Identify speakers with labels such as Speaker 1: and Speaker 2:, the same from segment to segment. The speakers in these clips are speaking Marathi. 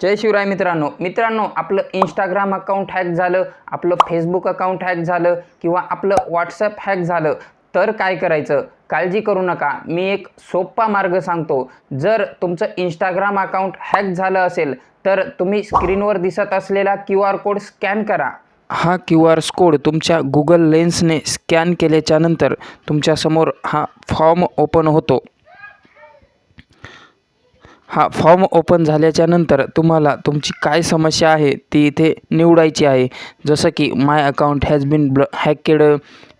Speaker 1: जय शिवराय मित्रांनो. मित्रांनो आपलं इंस्टाग्राम अकाउंट हॅक झालं आपलं फेसबुक अकाउंट हॅक झालं किंवा आपलं व्हॉट्सअप हॅक झालं तर काय करायचं? काळजी करू नका. मी एक सोपा मार्ग सांगतो. जर तुमचं इंस्टाग्राम अकाउंट हॅक झालं असेल तर तुम्ही स्क्रीनवर दिसत असलेला क्यू आर कोड स्कॅन करा.
Speaker 2: हा क्यू आर कोड तुमच्या गुगल लेन्सने स्कॅन केल्याच्यानंतर तुमच्यासमोर हा फॉर्म ओपन होतो. हा फॉर्म ओपन झाल्याच्यानंतर तुम्हाला तुमची काय समस्या आहे ती इथे निवडायची आहे. जसं की माय अकाउंट हॅज बीन ब्ल हॅकेड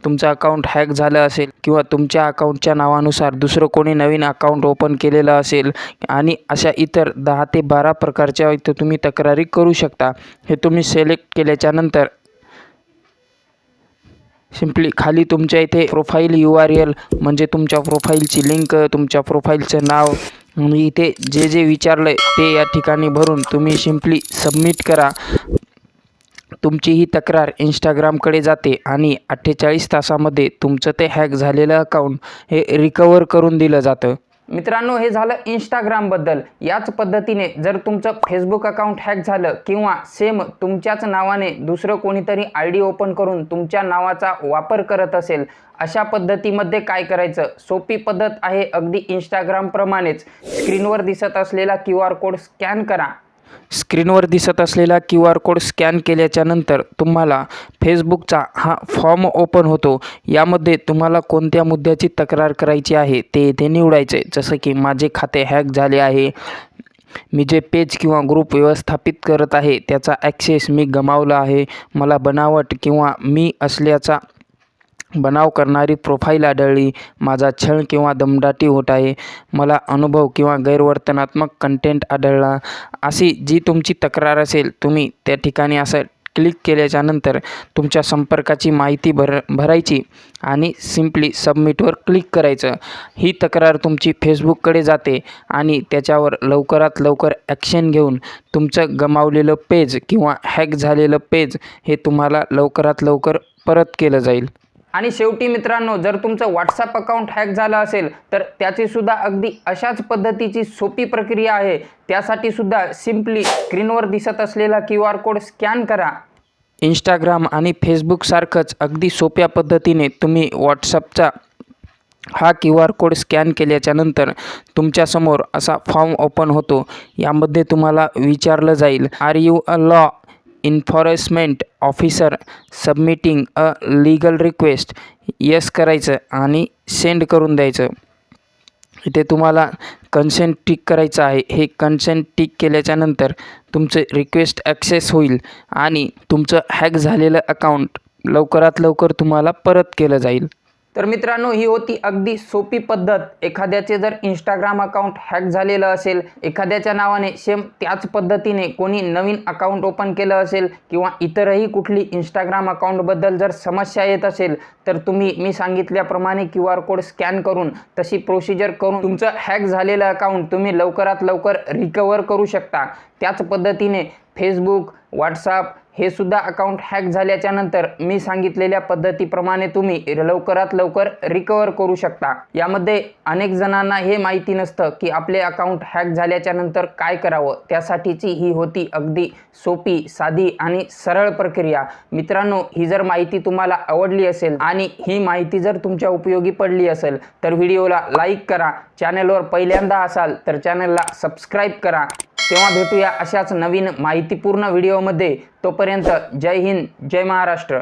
Speaker 2: तुमचं अकाउंट हॅक झालं असेल किंवा तुमच्या अकाउंटच्या नावानुसार दुसरं कोणी नवीन अकाउंट ओपन केलेलं असेल आणि अशा इतर दहा ते बारा प्रकारच्या इथं तुम्ही तक्रारी करू शकता. हे तुम्ही सिलेक्ट केल्याच्यानंतर सिम्पली खाली तुमच्या इथे प्रोफाईल यू आर एल म्हणजे तुमच्या प्रोफाईलची लिंक तुमच्या प्रोफाईलचं नाव मी इथे जे जे विचारलं आहे ते या ठिकाणी भरून तुम्ही सिम्पली सबमिट करा. तुमची ही तक्रार इंस्टाग्रामकडे जाते आणि अठ्ठेचाळीस तासामध्ये तुमचं ते हॅक झालेलं अकाउंट हे रिकवर करून दिलं जातं.
Speaker 1: मित्रांनो हे झालं इंस्टाग्रामबद्दल याच पद्धतीने जर तुमचं फेसबुक अकाउंट हॅक झालं किंवा सेम तुमच्याच नावाने दुसरं कोणीतरी आय डी ओपन करून तुमच्या नावाचा वापर करत असेल अशा पद्धतीमध्ये काय करायचं? सोपी पद्धत आहे अगदी इंस्टाग्रामप्रमाणेच स्क्रीनवर दिसत असलेला क्यू आर कोड स्कॅन करा.
Speaker 2: स्क्रीनवर दिसत असलेला क्यू आर कोड स्कॅन केल्याच्यानंतर तुम्हाला फेसबुकचा हा फॉर्म ओपन होतो. यामध्ये तुम्हाला कोणत्या मुद्द्याची तक्रार करायची आहे ते येथे निवडायचे जसं की माझे खाते हॅक झाले आहे. मी जे पेज किंवा ग्रुप व्यवस्थापित करत आहे त्याचा ॲक्सेस मी गमावला आहे. मला बनावट किंवा मी असल्याचा बनाव करणारी प्रोफाईल आढळली. माझा छळ किंवा दमदाटी होत आहे. मला अनुभव किंवा गैरवर्तनात्मक कंटेंट आढळला. अशी जी तुमची तक्रार असेल तुम्ही त्या ठिकाणी असं क्लिक केल्याच्यानंतर तुमच्या संपर्काची माहिती भर भरायची आणि सिम्पली सबमिटवर क्लिक करायचं. ही तक्रार तुमची फेसबुककडे जाते आणि त्याच्यावर लवकरात लवकर ॲक्शन घेऊन तुमचं गमावलेलं पेज किंवा हॅक झालेलं पेज हे तुम्हाला लवकरात लवकर परत केलं जाईल.
Speaker 1: आणि शेवटी मित्रांनो जर तुमचं व्हॉट्सअप अकाउंट हॅक झालं असेल तर त्याची सुद्धा अगदी अशाच पद्धतीची सोपी प्रक्रिया आहे. त्यासाठी सुद्धा सिम्पली स्क्रीनवर दिसत असलेला क्यू आर कोड स्कॅन करा.
Speaker 2: इंस्टाग्राम आणि फेसबुकसारखंच अगदी सोप्या पद्धतीने तुम्ही व्हॉट्सअपचा हा क्यू आर कोड स्कॅन केल्याच्यानंतर तुमच्यासमोर असा फॉर्म ओपन होतो. यामध्ये तुम्हाला विचारलं जाईल are you a law enforcement officer submitting a legal request yes करायचं आणि सेंड करून द्यायचं. इथे तुम्हाला कन्सेंट टिक करायचं आहे. हे कन्सेंट टिक केल्याच्यानंतर तुमचं रिक्वेस्ट ॲक्सेस होईल आणि तुमचं हॅक झालेलं अकाउंट लवकरात लवकर तुम्हाला परत केलं जाईल.
Speaker 1: तर मित्रांनो ही होती अगदी सोपी पद्धत. एखाद्याचे जर इंस्टाग्राम अकाउंट हॅक झालेलं असेल एखाद्याच्या नावाने सेम त्याच पद्धतीने कोणी नवीन अकाउंट ओपन केलं असेल किंवा इतरही कुठली इंस्टाग्राम अकाउंटबद्दल जर समस्या येत असेल तर तुम्ही मी सांगितल्याप्रमाणे क्यू आर कोड स्कॅन करून तशी प्रोसिजर करून तुमचं हॅक झालेलं अकाउंट तुम्ही लवकरात लवकर रिकवर करू शकता. त्याच पद्धतीने फेसबुक व्हॉट्सअप हे सुद्धा अकाउंट हॅक झाल्याच्यानंतर मी सांगितलेल्या पद्धतीप्रमाणे तुम्ही लवकरात लवकर रिकवर करू शकता. यामध्ये अनेक जणांना हे माहिती नसतं की आपले अकाउंट हॅक झाल्याच्यानंतर काय करावं? त्यासाठीची ही होती अगदी सोपी साधी आणि सरळ प्रक्रिया. मित्रांनो ही जर माहिती तुम्हाला आवडली असेल आणि ही माहिती जर तुमच्या उपयोगी पडली असेल तर व्हिडिओला लाईक करा. चॅनलवर पहिल्यांदा असाल तर चॅनलला सबस्क्राईब करा. तेव्हा भेटूया अशाच नवीन माहितीपूर्ण व्हिडिओमध्ये. तोपर्यंत जय हिंद जय महाराष्ट्र.